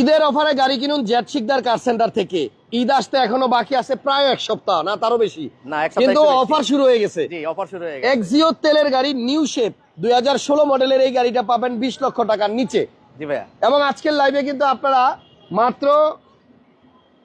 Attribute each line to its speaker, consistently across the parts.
Speaker 1: ঈদের অফারে গাড়ি কিনুন জেট শিকদার কার সেন্টার থেকে। ঈদ আসতে এখনও বাকি আছে প্রায় এক সপ্তাহ না তারও বেশি? কিন্তু অফার শুরু হয়ে গেছে। এক্সিও তেলের গাড়ি নিউ শেপ দুই হাজার ষোলো মডেলের এই গাড়িটা পাবেন বিশ লক্ষ টাকার নিচে। এবং আজকের লাইভে কিন্তু আপনারা মাত্র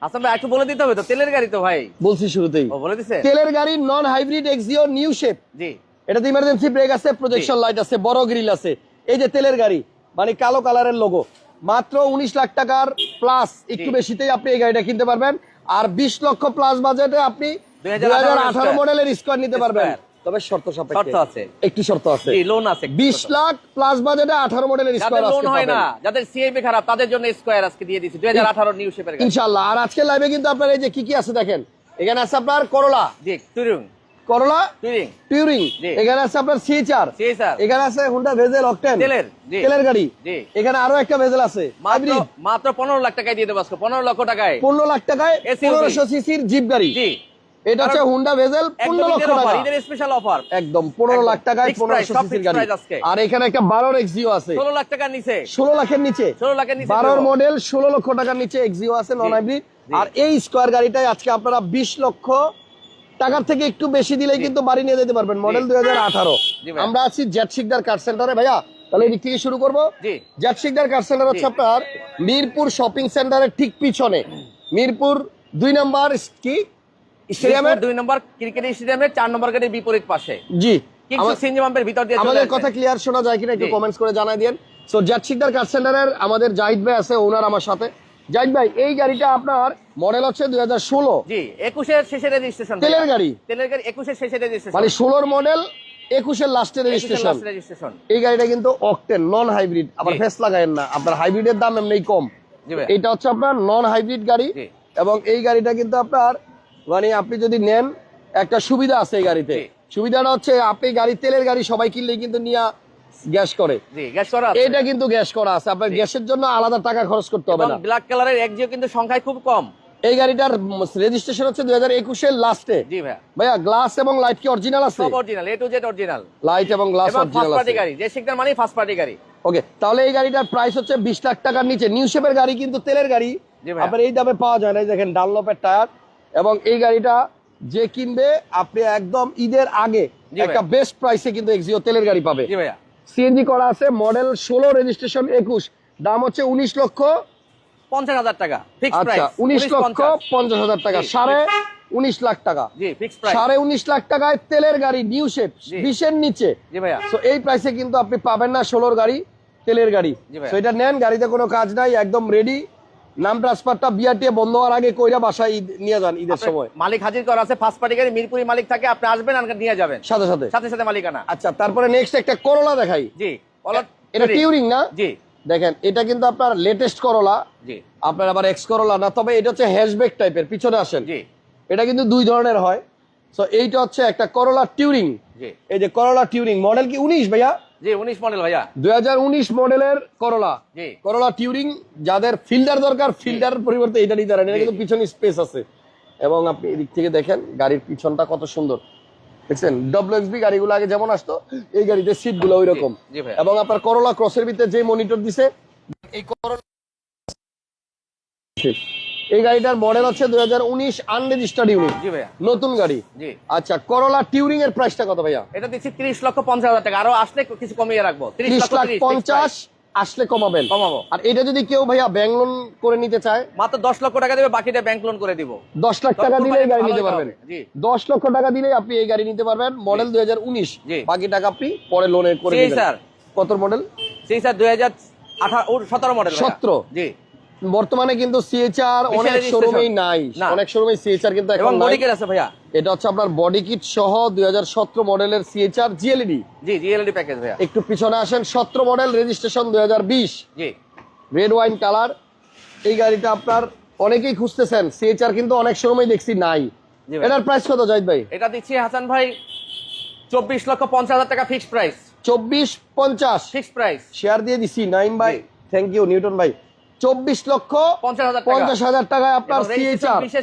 Speaker 2: হাসান ভাই একটু বলে দিতে হবে তো তেলের গাড়ি তো ভাই।
Speaker 1: বলছি শুরুতেই।
Speaker 2: বলে দিছে?
Speaker 1: তেলের গাড়ি non hybrid Axio new shape
Speaker 2: জি।
Speaker 1: এটাতে ইমার্জেন্সি ব্রেক আছে প্রজেকশন লাইট আছে বড় গ্রিল আছে। এই যে তেলের গাড়ি মানে কালো কালারের লোগো মাত্র উনিশ লাখ টাকার প্লাস একটু বেশিতেই আপনি এই গাড়িটা কিনতে পারবেন। আর বিশ লক্ষ প্লাস বাজেটে আপনি দুই
Speaker 2: 2018
Speaker 1: হাজার আঠারো মডেলের স্কোয়ার নিতে পারবেন। তবে শর্ত
Speaker 2: শর্ত আছে।
Speaker 1: একটু শর্ত আছে।
Speaker 2: লোন আছে
Speaker 1: বিশ লাখ প্লাস বাজেটে আঠারো মডেলের
Speaker 2: যাদের
Speaker 1: স্কোয়ার
Speaker 2: লোন হয় না যাদের সিএবি খারাপ তাদের জন্য স্কোয়ার আজকে দিয়ে নিউ শেপের গাড়ি।
Speaker 1: আর আজকের লাইভে কিন্তু আপনার এই যে কি কি আছে দেখেন? এখানে আছে আপনার করলা
Speaker 2: জি টুরিং
Speaker 1: করলা টিউরিং এখানে আছে আপনার সিএচআর এখানে আছে হুন্ডা ভেজেল অকটেন
Speaker 2: তেলের,
Speaker 1: তেলের গাড়ি। এখানে আরও একটা ভেজেল আছে।
Speaker 2: মাত্র পনেরো লাখ টাকায় দিয়ে দেবো পনেরো লক্ষ টাকায়।
Speaker 1: পনেরো লাখ টাকায় পনেরোশো সিসির জিপ গাড়ি। এটা হচ্ছে হুন্ডা ভেজেল পনেরো লক্ষ টাকা।
Speaker 2: স্পেশাল অফার
Speaker 1: একদম পনেরো লাখ টাকায় পনেরোশো সিসির গাড়ি। আর এখানে একটা বারোর এক্সিও আছে।
Speaker 2: ষোলো লাখ টাকার নিচে।
Speaker 1: ষোলো লাখের নিচে।
Speaker 2: ষোলো লাখের নিচে
Speaker 1: বারোর মডেল ষোলো লক্ষ টাকার নিচে এক্সিও আছে নন হাইব্রিড আর এই স্কোয়ার গাড়িটাই আজকে আপনারা বিশ লক্ষ টাকার থেকে একটু বেশি দিলেই কিন্তু বাড়ি নিয়ে যেতে পারবেন। মডেল দুই হাজার আঠারো। আমরা আছি জেট শিকদার কার সেন্টারে ভাইয়া তাহলে এদিক থেকে শুরু করব। জেট শিকদার কার সেন্টার হচ্ছে আপনার মিরপুর শপিং সেন্টারের ঠিক পিছনে। মিরপুর দুই নাম্বার কি? স্টেডিয়ামের?
Speaker 2: দুই নম্বর ক্রিকেট স্টেডিয়ামের চার নম্বর গেটের বিপরীত পাশে।
Speaker 1: জি।
Speaker 2: কিংস
Speaker 1: আমার-
Speaker 2: সিনজি পাম্পের ভিতর দিয়ে চলে
Speaker 1: আমাদের কথা ক্লিয়ার শোনা যায় কিনা একটু কমেন্টস করে জানাই দিন সো জেট শিকদার কার সেন্টারের আমাদের জাহিদ ভাই আছে ওনার আমার সাথে। জাহিদ ভাই এই গাড়িটা আপনার মডেল হচ্ছে দুই হাজার ষোলো।
Speaker 2: জি একুশের শেষে রেজিস্ট্রেশন
Speaker 1: তেলের গাড়ি?
Speaker 2: তেলের গাড়ি একুশের শেষে রেজিস্ট্রেশন
Speaker 1: মানে ষোলোর মডেল একুশের রেজিস্ট্রেশন এই গাড়িটা কিন্তু অকটেন নন হাইব্রিড আবার ফেস লাগায়েন না। আপনার হাইব্রিডের দাম এমনি কম। এটা হচ্ছে আপনার নন হাইব্রিড গাড়ি এবং এই গাড়িটা কিন্তু আপনার মানে আপনি যদি নেন একটা সুবিধা আছে এই গাড়িতে। সুবিধাটা হচ্ছে আপনি গাড়ি তেলের গাড়ি সবাই কিনলে কিন্তু নিয়ে গ্যাস করে।
Speaker 2: জি গ্যাস করা আছে।
Speaker 1: এটা কিন্তু গ্যাস করা আছে। আপনার গ্যাসের জন্য আলাদা টাকা খরচ করতে হবে না।
Speaker 2: ব্ল্যাক কালারের একজিও কিন্তু সংখ্যায় খুব কম।
Speaker 1: এই গাড়িটার রেজিস্ট্রেশন হচ্ছে দুই হাজার একুশের লাস্টে
Speaker 2: জি ভাইয়া।
Speaker 1: ভাইয়া গ্লাস এবং লাইট কি অরিজিনাল আছে?
Speaker 2: সব original A to Z original
Speaker 1: light এবং গ্লাস অরিজিনাল
Speaker 2: ফার্স্ট পার্টি গাড়ি যে সিগন্যাল মানে ফার্স্ট পার্টি গাড়ি।
Speaker 1: ওকে তাহলে এই গাড়িটার প্রাইস হচ্ছে বিশ লাখ টাকার নিচে। নিউ শেপের গাড়ি কিন্তু তেলের গাড়ি। আপনার এই দামে পাওয়া যায় না। এই দেখেন ডানলপের টায়ার। এবং এই গাড়িটা যে কিনবে আপনি একদম ঈদের আগে একটা। বেস্ট প্রাইসে কিন্তু এক্সিও তেলের গাড়ি পাবে।
Speaker 2: জি ভাইয়া।
Speaker 1: সিএনজি করা আছে মডেল ষোলো রেজিস্ট্রেশন একুশ। দাম হচ্ছে উনিশ লক্ষ
Speaker 2: পঞ্চাশ হাজার টাকা
Speaker 1: আচ্ছা উনিশ লক্ষ পঞ্চাশ। হাজার টাকা সাড়ে উনিশ লাখ টাকা। সাড়ে উনিশ লাখ টাকায় তেলের গাড়ি নিউ শেপ। বিশের নিচে। এই প্রাইসে কিন্তু আপনি পাবেন না ষোলোর গাড়ি তেলের গাড়ি। এটা নেন গাড়িতে কোনো কাজ নাই একদম রেডি নাম ট্রান্সফারটা বিআরটিএ বন্ধ হওয়ার আগে কইরা বাসায় ঈদ নিয়ে যান ঈদের সময়।
Speaker 2: মালিক হাজির করা আছে ফার্স্ট পার্টি গাড়ি মিরপুরি মালিক থাকে আপনি আসবেন আর নিয়ে যাবেন।
Speaker 1: সাথে সাথে।
Speaker 2: সাথে সাথে মালিকানা।
Speaker 1: আচ্ছা তারপরে নেক্সট একটা করলা দেখাই।
Speaker 2: জি
Speaker 1: এটা টিউরিং না?
Speaker 2: জি।
Speaker 1: দেখেন এটা কিন্তু আপনার লেটেস্ট করলা
Speaker 2: জি।
Speaker 1: আপনার আবার এক্স করলা না তবে এটা হচ্ছে হ্যাশব্যাক টাইপের পিছনে আসেন।
Speaker 2: জি।
Speaker 1: এটা কিন্তু দুই ধরনের হয়। সো এইটা হচ্ছে একটা করলা টিউরিং এই যে করলা টিউরিং মডেল কি উনিশ ভাইয়া?
Speaker 2: জি উনিশ মডেল ভাইয়া।
Speaker 1: মডেলের করলা
Speaker 2: জি।
Speaker 1: করলা টিউরিং যাদের ফিল্টার দরকার ফিল্টার পরিবর্তে এটা নিতে পারেন। এটা কিন্তু পিছনে স্পেস আছে। এবং আপনি এদিক থেকে দেখেন গাড়ির পিছনটা কত সুন্দর। দেখছেন? ডব্লিউএক্সবি গাড়িগুলো আগে যেমন আসতো এই গাড়িতে সিটগুলো ওই রকম
Speaker 2: জি, জি ভাইয়া।
Speaker 1: এবং আপনার করলা ক্রসের ভিতরে যে মনিটর দিছে এই করলা এই গাড়িটার মডেল হচ্ছে দুই হাজার উনিশ আনরেজিস্টার্ড ইউনিট
Speaker 2: জি ভাইয়া।
Speaker 1: নতুন গাড়ি।
Speaker 2: জি।
Speaker 1: আচ্ছা করলা টিউরিং এর প্রাইসটা কত ভাইয়া?
Speaker 2: এটা দিচ্ছি তিরিশ লক্ষ পঞ্চাশ হাজার টাকা। আরও আসলে কিছু কমিয়ে রাখব। তিরিশ
Speaker 1: লাখ পঞ্চাশ আসলে কমাবেন।
Speaker 2: কমাবো।
Speaker 1: আর এটা যদি কেউ ভাইয়া ব্যাংক লোন করে নিতে চায়?
Speaker 2: মাত্র দশ লক্ষ টাকা দেবে বাকিটা ব্যাংক লোন করে দিব।
Speaker 1: দশ লাখ টাকা দিলে গাড়ি নিতে। পারবেন। দশ লক্ষ টাকা দিলে আপনি এই গাড়ি নিতে পারবেন। মডেল দুই হাজার উনিশ। বাকি টাকা আপনি পরে লোনে করে
Speaker 2: স্যার।
Speaker 1: কত মডেল
Speaker 2: সেই স্যার দুই হাজার আঠারো সতেরো মডেল
Speaker 1: 17
Speaker 2: জি।
Speaker 1: বর্তমানে কিন্তু সিএচআর অনেক। শোরুমেই নাই। অনেক শোরুমে সিএচআর কিন্তু এখন নাই।
Speaker 2: বডিকের আছে ভাইয়া।
Speaker 1: এটা হচ্ছে আপনার বডি কিট সহ দুই হাজার সতেরো মডেলের সিএচআর জিএলইডি
Speaker 2: জি জিএলডি প্যাকেজ ভাইয়া।
Speaker 1: একটু পিছনে আসেন সতেরো মডেল রেজিস্ট্রেশন দুই হাজার বিশ।
Speaker 2: জি।
Speaker 1: রেড ওয়াইন কালার এই গাড়িটা আপনার অনেকেই খুঁজতেছেন সিএচআর কিন্তু অনেক সময় দেখছি নাই। এটার প্রাইস কত জাহিদ ভাই?
Speaker 2: এটা দিচ্ছি হাসান ভাই চব্বিশ লক্ষ পঞ্চাশ হাজার টাকা ফিক্সড প্রাইস
Speaker 1: চব্বিশ পঞ্চাশ।
Speaker 2: ফিক্সড প্রাইস
Speaker 1: শেয়ার দিয়ে দিছি নাইম ভাই। থ্যাংক ইউ নিউটন ভাই। চব্বিশ লক্ষ
Speaker 2: পঞ্চাশ হাজার
Speaker 1: টাকায় আপনার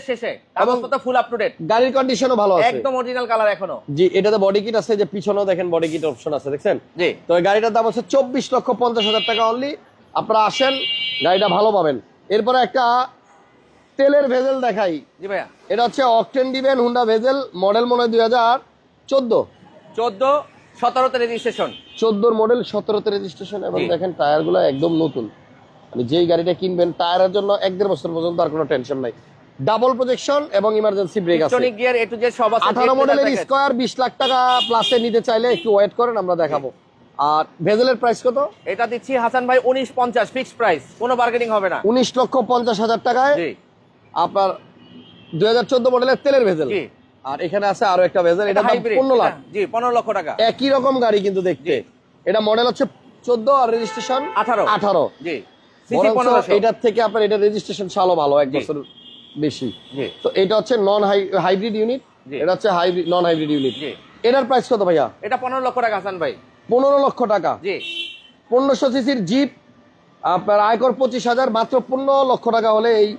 Speaker 2: শেষে ফুল আপ টু ডেট
Speaker 1: গাড়ির কন্ডিশনও ভালো আছে।
Speaker 2: একদম অরিজিনাল কালার এখনও।
Speaker 1: জি এটাতে বডি কিট আছে যে পিছনেও দেখেন বডি কিট অপশন আছে দেখছেন?
Speaker 2: জি।
Speaker 1: তো এই গাড়িটার দাম হচ্ছে চব্বিশ লক্ষ পঞ্চাশ হাজার টাকা অনলি আপনারা আসেন গাড়িটা ভালো পাবেন। এরপরে একটা তেলের ভেজেল দেখাই।
Speaker 2: জি ভাইয়া।
Speaker 1: এটা হচ্ছে অকটেন ডিভেন হুন্ডা ভেজেল মডেল মনে হয় দুই হাজার চোদ্দ।
Speaker 2: চোদ্দ সতেরোতে রেজিস্ট্রেশন
Speaker 1: চোদ্দোর মডেল সতেরোতে রেজিস্ট্রেশন এবং। দেখেন টায়ারগুলো একদম নতুন। মানে যেই গাড়িটা কিনবেন টায়ারের জন্য এক দেড় বছর পর্যন্ত আর কোনো টেনশন নাই। ডাবল প্রজেকশন এবং ইমার্জেন্সি ব্রেক আছে।
Speaker 2: Electronic gear A to Z সব আছে।
Speaker 1: আঠারো
Speaker 2: Jet
Speaker 1: মডেলের
Speaker 2: leather package।
Speaker 1: স্কোয়ার বিশ লাখ টাকা প্লাসে নিতে চাইলে একটু ওয়েট করেন আমরা দেখাবো। আর ভেজেলের প্রাইস কত?
Speaker 2: এটা দিচ্ছি হাসান ভাই উনিশ পঞ্চাশ ফিক্সড প্রাইস কোনো বার্গেনিং হবে না।
Speaker 1: উনিশ লক্ষ পঞ্চাশ হাজার টাকায়
Speaker 2: জি।
Speaker 1: আপনার দুই হাজার চোদ্দ মডেলের তেলের ভেজেল।
Speaker 2: জি।
Speaker 1: আর এখানে আছে আরও একটা ভেজেল এটা দাম
Speaker 2: হাইব্রিড
Speaker 1: পনেরো লাখ।
Speaker 2: জি পনেরো লক্ষ টাকা।
Speaker 1: একই রকম গাড়ি কিন্তু দেখতে। এটা মডেল হচ্ছে চোদ্দ আর রেজিস্ট্রেশন
Speaker 2: আঠারো।
Speaker 1: আঠারো।
Speaker 2: জি।
Speaker 1: এটার থেকে আপনার এটা রেজিস্ট্রেশন সালও ভালো এক বছর বেশি। তো এটা হচ্ছে নন হাইব্রিড ইউনিট এটা হচ্ছে হাইব্রিড নন হাইব্রিড ইউনিট এটার প্রাইস কত ভাইয়া?
Speaker 2: এটা পনেরো লক্ষ টাকা হাসান ভাই।
Speaker 1: পনেরো লক্ষ টাকা।
Speaker 2: জি।
Speaker 1: পনেরোশো সিসির জিপ আপনার আয়কর পঁচিশ হাজার মাত্র পনেরো লক্ষ টাকা হলে এই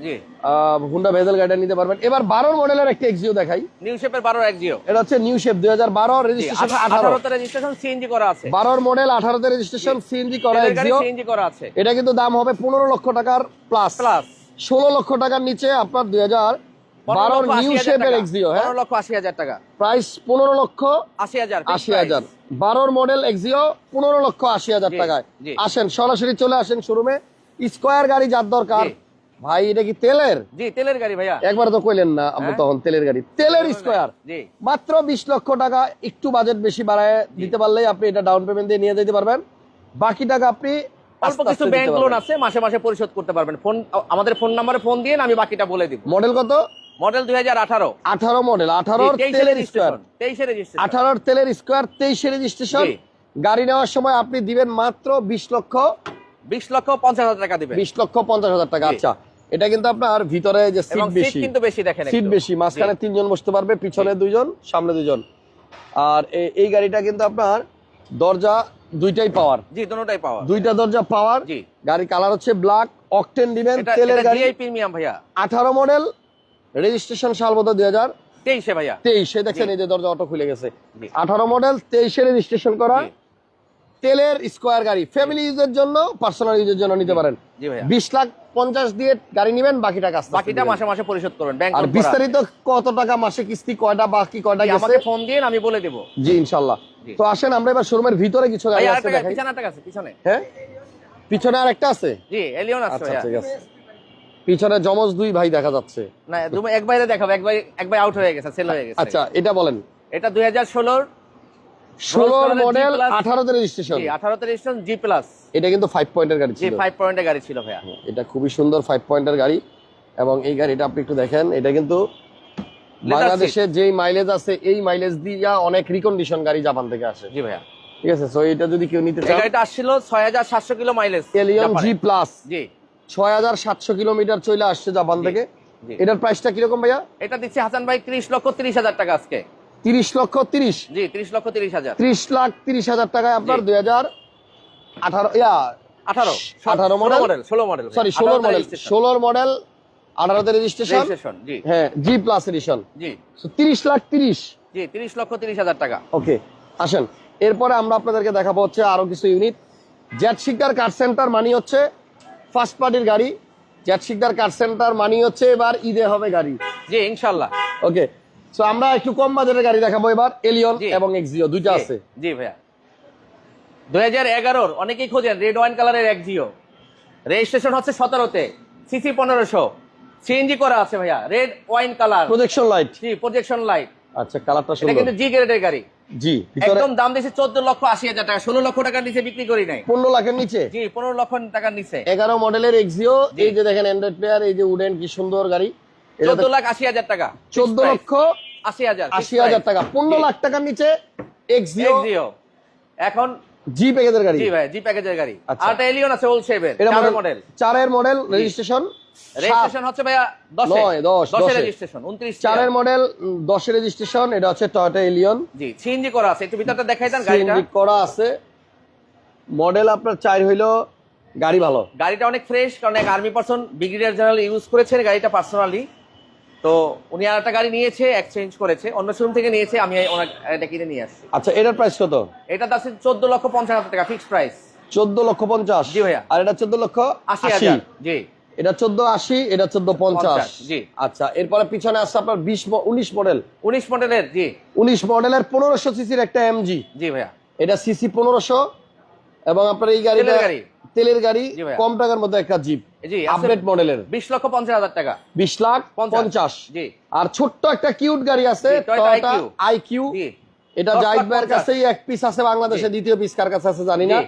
Speaker 1: হুন্ডা ভেজেল গাড়িটা নিতে পারবেন। এবার বারোর মডেলের একটা এক্সিও দেখাই।
Speaker 2: নিউ শেপের বারো এক্সিও
Speaker 1: এটা হচ্ছে নিউ শেপ দুই হাজার বারো রেজিস্ট্রেশন আঠারো।
Speaker 2: আঠারোতে রেজিস্ট্রেশন সিএনজি করা আছে।
Speaker 1: বারোর মডেল আঠারোতে রেজিস্ট্রেশন সিএনজি করা এক্সিও
Speaker 2: সিএনজি করা আছে।
Speaker 1: এটা কিন্তু দাম হবে পনেরো লক্ষ টাকার প্লাস
Speaker 2: প্লাস
Speaker 1: ষোলো লক্ষ টাকার নিচে আপনার দুই হাজার বারোর নিউ শেপের এক্সিও হ্যাঁ?
Speaker 2: লক্ষ আশি হাজার টাকা।
Speaker 1: প্রাইস পনেরো লক্ষ
Speaker 2: আশি হাজার
Speaker 1: আশি হাজার। বারোর মডেল এক্সিও পনেরো লক্ষ আশি হাজার টাকায়। আসেন সরাসরি চলে আসেন শোরুমে। স্কোয়ার গাড়ি যার দরকার। ভাই এটা কি তেলের?
Speaker 2: জি তেলের গাড়ি ভাইয়া।
Speaker 1: একবার তো কইলেন না আপনি
Speaker 2: হ্যাঁ।
Speaker 1: তখন তেলের গাড়ি। তেলের স্কোয়ার
Speaker 2: জি।
Speaker 1: মাত্র বিশ লক্ষ টাকা একটু বাজেট বেশি বাড়ায় দিতে পারলেই আপনি এটা ডাউন পেমেন্ট দিয়ে নিয়ে যেতে পারবেন। বাকি টাকা আপনি
Speaker 2: অল্প কিছু ব্যাংক লোন আছে মাসে মাসে পরিশোধ করতে পারবেন। ফোন আমাদের ফোন নাম্বারে ফোন দিয়ে আমি বাকিটা বলে দিব।
Speaker 1: মডেল কত?
Speaker 2: মডেল দুই হাজার আঠারো।
Speaker 1: আঠারো মডেল আঠারোর তেলের স্কোয়ার
Speaker 2: তেইশে রেজিস্ট্রেশন
Speaker 1: আঠারোর তেলের স্কোয়ার তেইশে রেজিস্ট্রেশন গাড়ি নেওয়ার সময় আপনি দিবেন মাত্র বিশ লক্ষ
Speaker 2: বিশ লক্ষ পঞ্চাশ হাজার টাকা দিবেন।
Speaker 1: বিশ লক্ষ পঞ্চাশ হাজার টাকা আচ্ছা। এটা কিন্তু আপনার ভিতরে যে সিট বেশি।
Speaker 2: কিন্তু বেশি দেখেন
Speaker 1: সিট বেশি মাঝখানে তিনজন বসতে পারবে পিছনে দুইজন সামনে দুইজন। আর এই গাড়িটা কিন্তু আপনার দরজা দুইটাই পাওয়ার
Speaker 2: জি দুটোটাই পাওয়া
Speaker 1: দুইটা দরজা পাওয়ার
Speaker 2: জি।
Speaker 1: গাড়ির কালার হচ্ছে ব্ল্যাক অকটেন দিবেন তেলের গাড়ি।
Speaker 2: প্রিমিয়াম ভাইয়া।
Speaker 1: আঠারো মডেল রেজিস্ট্রেশন সাল বোধ দুই হাজার
Speaker 2: তেইশে ভাইয়া।
Speaker 1: তেইশে দেখছেন এই যে দরজা অটো খুলে গেছে। আঠারো মডেল তেইশে রেজিস্ট্রেশন করা। তেলের স্কোয়ার গাড়ি ফ্যামিলি ইউজের জন্য পার্সোনাল ইউজের জন্য নিতে পারেন। বিশ লাখ পঞ্চাশ দিয়ে গাড়ি নেবেন বাকি টাকা
Speaker 2: বাকিটা মাসে মাসে পরিশোধ করবেন ব্যাংক
Speaker 1: আর বিস্তারিত কত টাকা মাসে কিস্তি কয়টা বাকি কয়টা
Speaker 2: আমাকে ফোন দিয়ে আমি বলে দেবো।
Speaker 1: জি ইনশাল্লাহ। তো আসেন আমরা এবার শোরুমের ভিতরে কিছু গাড়ি আছে
Speaker 2: পিছনে
Speaker 1: হ্যাঁ? পিছনে আর একটা আছে?
Speaker 2: জি এলিয়ন আছে
Speaker 1: আচ্ছা ঠিক আছে। পিছনে জমজ দুই ভাই দেখা যাচ্ছে।
Speaker 2: না তুমি এক বাইরে দেখাবো এক ভাই এক ভাই আউট হয়ে গেছে সেল হয়ে গেছে।
Speaker 1: আচ্ছা এটা বলেন।
Speaker 2: এটা দুই হাজার ষোলোর
Speaker 1: ষোলোর মডেল আঠারোতে রেজিস্ট্রেশন
Speaker 2: আঠারোতে রেজিস্ট্রেশন জি প্লাস
Speaker 1: এটা কিন্তু ফাইভ পয়েন্টের গাড়ি
Speaker 2: জি
Speaker 1: ছিল।
Speaker 2: ফাইভ পয়েন্টের গাড়ি ছিল ভাইয়া।
Speaker 1: এটা খুবই সুন্দর ফাইভ পয়েন্টের গাড়ি। এবং এই গাড়িটা আপনি একটু দেখেন এটা কিন্তু বাংলাদেশে যেই মাইলেজ আছে এই মাইলেজ দিয়া অনেক রিকন্ডিশন গাড়ি জাপান থেকে আসে।
Speaker 2: জি ভাইয়া।
Speaker 1: ঠিক আছে সো এটা যদি কেউ নিতে
Speaker 2: এই এটা আসছিল ছয় হাজার সাতশো kilo mileage
Speaker 1: Allion G plus
Speaker 2: G.
Speaker 1: ছয় হাজার সাতশো কিলোমিটার চলে আসছে জাপান থেকে। এটার প্রাইসটা কীরকম ভাইয়া?
Speaker 2: এটা দিচ্ছে হাসান ভাই ত্রিশ লক্ষ তিরিশ হাজার টাকা আজকে।
Speaker 1: তিরিশ লক্ষ তিরিশ?
Speaker 2: জি ত্রিশ লক্ষ তিরিশ হাজার।
Speaker 1: ত্রিশ লাখ তিরিশ হাজার টাকায় আপনার দুই হাজার আঠারো ইয়া
Speaker 2: আঠারো
Speaker 1: আঠারো মডেল
Speaker 2: মডেল ষোলো মডেল
Speaker 1: সরি ষোলোর মডেল ষোলোর মডেল আঠারোতে রেজিস্ট্রেশন হ্যাঁ জি প্লাস এডিশন
Speaker 2: জি।
Speaker 1: তিরিশ লাখ তিরিশ।
Speaker 2: জি তিরিশ লক্ষ তিরিশ হাজার টাকা।
Speaker 1: ওকে আসেন। এরপরে আমরা আপনাদেরকে দেখাবো হচ্ছে আরও কিছু ইউনিট জ্যাট শিকদার কার সেন্টার মানি হচ্ছে ফার্স্ট পার্টির গাড়ি জ্যাট শিকদার কার সেন্টার মানি হচ্ছে এবার ঈদে হবে গাড়ি।
Speaker 2: জি ইনশাল্লাহ
Speaker 1: ওকে সো আমরা একটু কম বাজারের গাড়ি দেখাবো এবার এলিয়ন। এবং এক্সিও দুইটা আছে।
Speaker 2: জি ভাইয়া। দুই হাজার এগারোর অনেকেই খোঁজেন রেড ওয়াইন কালারের এক জিও রেজিস্ট্রেশন হচ্ছে সতেরোতে সিসি পনেরোশো। সিএনজি করা আছে ভাইয়া red wine colour
Speaker 1: projection light
Speaker 2: জি প্রজেকশন লাইট
Speaker 1: আচ্ছা কালারটা
Speaker 2: এটা কিন্তু জি গ্রেডের গাড়ি।
Speaker 1: জি
Speaker 2: একদম দাম দিয়েছে চোদ্দ লক্ষ আশি হাজার টাকা ষোলো লক্ষ টাকার নিচে বিক্রি করি নাই।
Speaker 1: পনেরো লাখের নিচে?
Speaker 2: জি পনেরো লক্ষ টাকার নিচে।
Speaker 1: এগারো মডেলের এক্সিও এই যে দেখেন অ্যান্ড্রয়েড প্লেয়ার এই যে উডেন কি সুন্দর গাড়ি।
Speaker 2: চোদ্দ লাখ আশি হাজার টাকা
Speaker 1: চোদ্দ লক্ষ
Speaker 2: আশি হাজার
Speaker 1: আশি হাজার টাকা পনেরো লাখ টাকার নিচে এক্সিও
Speaker 2: এখন
Speaker 1: জি প্যাকেজের গাড়ি?
Speaker 2: জি ভাই জি প্যাকেজের গাড়ি।
Speaker 1: আচ্ছা।
Speaker 2: আর একটা এলিয়ন আছে শেপের
Speaker 1: এটা
Speaker 2: চারের
Speaker 1: মডেল চারের মডেল রেজিস্ট্রেশন
Speaker 2: রেজিস্ট্রেশন হচ্ছে ভাইয়া দশে।
Speaker 1: নয়, দশ,
Speaker 2: দশে
Speaker 1: দশে।
Speaker 2: রেজিস্ট্রেশন উনত্রিশ
Speaker 1: চারের মডেল দশের রেজিস্ট্রেশন এটা হচ্ছে টয়টা এলিয়ন
Speaker 2: জি সিএনজি করা আছে একটু ভিতরটা দেখাই দেন গাড়িটা।
Speaker 1: সিএনজি করা আছে। মডেল আপনার চার হইল গাড়ি ভালো।
Speaker 2: গাড়িটা অনেক ফ্রেশ কারণ এক army person brigadier general use করেছেন গাড়িটা পার্সোনালি তো উনি আর একটা গাড়ি নিয়েছে এক্সচেঞ্জ করেছে। অন্য শোরুম থেকে নিয়েছে আমি ওনার এটা কিনে নিয়ে আসছি।
Speaker 1: আচ্ছা এটার প্রাইস কত?
Speaker 2: এটা আছে চোদ্দ লক্ষ পঞ্চাশ হাজার টাকা ফিক্সড প্রাইস
Speaker 1: চোদ্দ লক্ষ পঞ্চাশ?
Speaker 2: জি ভাইয়া।
Speaker 1: আর এটা চোদ্দ লক্ষ
Speaker 2: আশি হাজার জি।
Speaker 1: এটা চোদ্দ আশি এটা চোদ্দ পঞ্চাশ।
Speaker 2: 50, জি।
Speaker 1: আচ্ছা এরপরে পিছনে আসছে আপনার বিশ উনিশ মডেল
Speaker 2: উনিশ মডেলের জি।
Speaker 1: উনিশ মডেলের পনেরোশো সিসির একটা এমজি
Speaker 2: জি ভাইয়া।
Speaker 1: এটা সিসি পনেরোশো এবং আপনার এই গাড়িটা
Speaker 2: গাড়ি।
Speaker 1: তেলের গাড়ি কম টাকার মধ্যে একটা জিপ আপডেট মডেলের
Speaker 2: বিশ লক্ষ পঞ্চাশ হাজার টাকা।
Speaker 1: বিশ লাখ
Speaker 2: পঞ্চাশ।
Speaker 1: আর ছোট্ট একটা কিউট গাড়ি আছে
Speaker 2: IQ
Speaker 1: আইকিউ এটা জাহিদ ভাইয়ের কাছেই এক পিস আছে বাংলাদেশে দ্বিতীয় পিস কার কাছে আছে জানি না।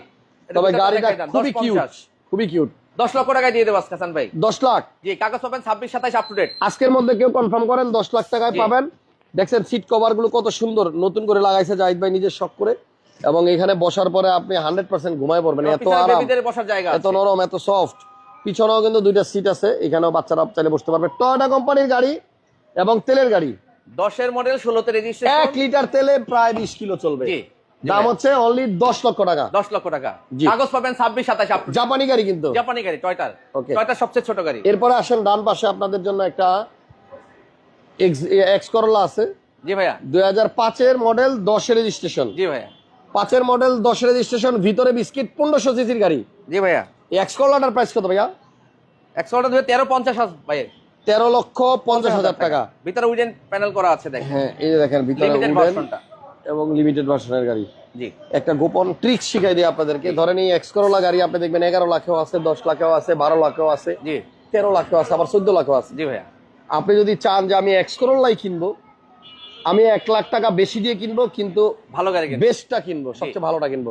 Speaker 1: তবে গাড়িটা খুবই কিউট খুবই কিউট
Speaker 2: দশ লক্ষ টাকায় দিয়ে দেবো হাসান ভাই।
Speaker 1: দশ লাখ।
Speaker 2: জি কাগজ পাবেন ছাব্বিশ সাতাইশ আপ টু ডেট
Speaker 1: আজকের মধ্যে কেউ কনফার্ম করেন দশ লাখ টাকায় পাবেন। দেখছেন সিট কভারগুলো কত সুন্দর নতুন করে লাগাইছে জাহিদ ভাই নিজের শখ করে। এবং এখানে বসার পরে আপনি হান্ড্রেড পার্সেন্ট ঘুমায় পড়বেন। এত আরাম এত নরম এত সফট পিছনেও কিন্তু দুইটা সিট আছে এখানেও বাচ্চারা চাইলে বসতে পারবে। টয়োটা কোম্পানির গাড়ি এবং তেলের গাড়ি।
Speaker 2: দশের মডেল ষোলোতে
Speaker 1: এক
Speaker 2: রেজিস্ট্রেশন
Speaker 1: লিটার তেলে প্রায় বিশ কিলো চলবে। দাম হচ্ছে অনলি দশ লক্ষ টাকা।
Speaker 2: দশ লক্ষ টাকা। কাগজ পাবেন ছাব্বিশ সাতাশ
Speaker 1: জাপানি গাড়ি কিন্তু।
Speaker 2: জাপানি গাড়ি টয়টার. টয়টার সবচেয়ে ছোট গাড়ি।
Speaker 1: এরপরে আসেন ডান পাশে আপনাদের জন্য একটা এক্স করলা আছে।
Speaker 2: জি ভাইয়া।
Speaker 1: দুই হাজার পাঁচের মডেল দশের রেজিস্ট্রেশন
Speaker 2: জি ভাইয়া।
Speaker 1: পাঁচের মডেল দশ রেজিস্ট্রেশন ভিতরে বিস্কিট পনেরোশো সিসির গাড়ি।
Speaker 2: জি ভাইয়া।
Speaker 1: এক্স করলাটার প্রাইস কত ভাইয়া?
Speaker 2: ধরে তেরো পঞ্চাশ ভাই
Speaker 1: তেরো লক্ষ পঞ্চাশ হাজার টাকা।
Speaker 2: ভিতরে উইডেন প্যানেল করা আছে দেখেন।
Speaker 1: হ্যাঁ এই যে দেখেন ভিতরে
Speaker 2: ভার্সনটা
Speaker 1: এবং লিমিটেড ভার্সনের গাড়ি।
Speaker 2: জি।
Speaker 1: একটা গোপন ট্রিক শিখাই দিই আপনাদেরকে। ধরেন এই এক্স করোলা গাড়ি আপনি দেখবেন এগারো লাখেও আছে দশ লাখেও আছে বারো লাখেও আছে
Speaker 2: জি।
Speaker 1: তেরো লাখেও আছে আবার চোদ্দ লাখেও আছে।
Speaker 2: জি ভাইয়া।
Speaker 1: আপনি যদি চান যে আমি এক্স করোলাই কিনবো আমি এক লাখ টাকা বেশি দিয়ে কিনবো কিন্তু
Speaker 2: ভালো গাড়ি
Speaker 1: বেস্টটা কিনবো সবচেয়ে ভালোটা কিনবো।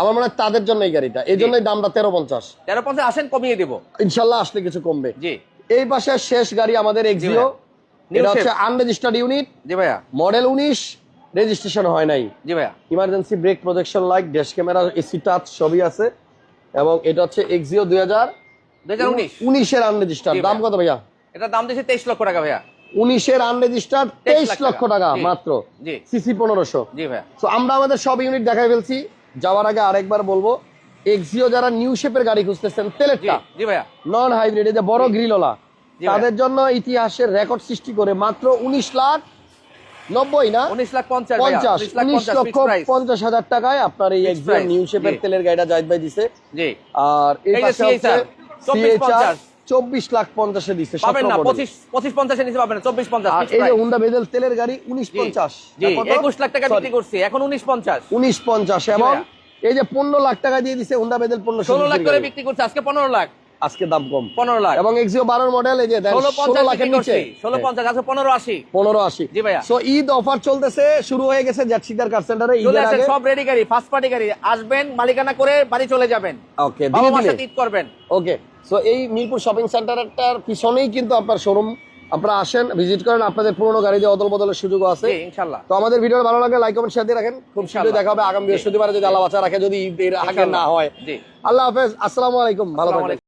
Speaker 1: আমার মনে হয় তাদের জন্য এই গাড়িটা। এই জন্যই দামটা তেরো পঞ্চাশ।
Speaker 2: তেরো পঞ্চাশ আসেন কমিয়ে দেবো।
Speaker 1: ইনশাল্লাহ আসলে কিছু কমবে।
Speaker 2: জি।
Speaker 1: এই পাশে শেষ গাড়ি আমাদের এক্সিও এটা। হচ্ছে আনরেজিস্টার্ড ইউনিট
Speaker 2: জি ভাইয়া।
Speaker 1: মডেল উনিশ রেজিস্ট্রেশন হয় নাই।
Speaker 2: জি ভাইয়া।
Speaker 1: Emergency brake protection light dash camera AC touch সবই আছে। এবং এটা হচ্ছে এক্সিও দুই হাজার
Speaker 2: দুই হাজার উনিশ।
Speaker 1: উনিশের আনরেজিস্টার্ড দাম কত ভাইয়া?
Speaker 2: এটার দাম দিয়েছে তেইশ লক্ষ টাকা ভাইয়া।
Speaker 1: উনিশের আনরেজিস্টার্ড তেইশ লক্ষ
Speaker 2: টাকা।
Speaker 1: মাত্র। সিসি পনেরোশো। তো আমরা আমাদের সব ইউনিট দেখাই ফেলছি। যাওয়ার আগে আরেকবার বলব এক্সিও যারা নিউ শেপের গাড়ি খুঁজতেছেন তেলেরটা নন হাইব্রিড এই যে বড় গ্রিলওয়ালা তাদের জন্য ইতিহাসের রেকর্ড সৃষ্টি করে মাত্র উনিশ লাখ নব্বই না?
Speaker 2: উনিশ লাখ পঞ্চাশ উনিশ
Speaker 1: লক্ষ পঞ্চাশ হাজার টাকায় আপনার এই এক্সিও নিউ শেপের তেলের গাড়িটা জাহিদ ভাই দিছে। আর এই পাশে হচ্ছে
Speaker 2: CHR, 24
Speaker 1: CHR, চব্বিশ লাখ পঞ্চাশে দিচ্ছে
Speaker 2: পাবেন না পঁচিশ নিচে পাবেন চব্বিশ পঞ্চাশ
Speaker 1: এই যে হুন্ডা তেলের গাড়ি উনিশ পঞ্চাশ।
Speaker 2: একুশ লাখ টাকা বিক্রি করছি এখন উনিশ পঞ্চাশ।
Speaker 1: উনিশ পঞ্চাশ এবং এই যে পনেরো লাখ টাকা দিয়ে দিছে হুন্ডা পনেরো
Speaker 2: ষোলো লাখ করে বিক্রি করছে আজকে পনেরো লাখ।
Speaker 1: আজকে দাম কম।
Speaker 2: পনেরো লাখ।
Speaker 1: এবং এক্সিও বারোর মডেল এই যে
Speaker 2: ষোলো পঞ্চাশ
Speaker 1: লাখের নিচে।
Speaker 2: ষোলো পঞ্চাশ আজকে পনেরো আশি।
Speaker 1: পনেরো আশি।
Speaker 2: জি ভাইয়া।
Speaker 1: সো ঈদ অফার চলতেছে শুরু হয়ে গেছে কার সেন্টারে
Speaker 2: সব রেডি গাড়ি ফার্স্ট পার্টি গাড়ি। আসবেন মালিকানা করে বাড়ি চলে যাবেন।
Speaker 1: ওকে
Speaker 2: ঈদ করবেন।
Speaker 1: ওকে সো এই মিরপুর শপিং সেন্টারটার পিছনেই কিন্তু আপনার শোরুম আপনারা আসেন ভিজিট করেন আপনাদের পুরনো গাড়ি দিয়ে অদল বদলের সুযোগও আছে।
Speaker 2: ইনশাল্লাহ।
Speaker 1: তো আমাদের ভিডিও ভালো লাগে লাইক কমেন্ট শেয়ার দিয়ে রাখেন। খুব শীঘ্রই দেখা হবে আগামী বৃহস্পতিবার যদি আল্লাহ বাচ্চা রাখে যদি আগে না হয়।
Speaker 2: জি।
Speaker 1: আল্লাহ হাফেজ আসসালামু আলাইকুম। ভালো থাকবেন।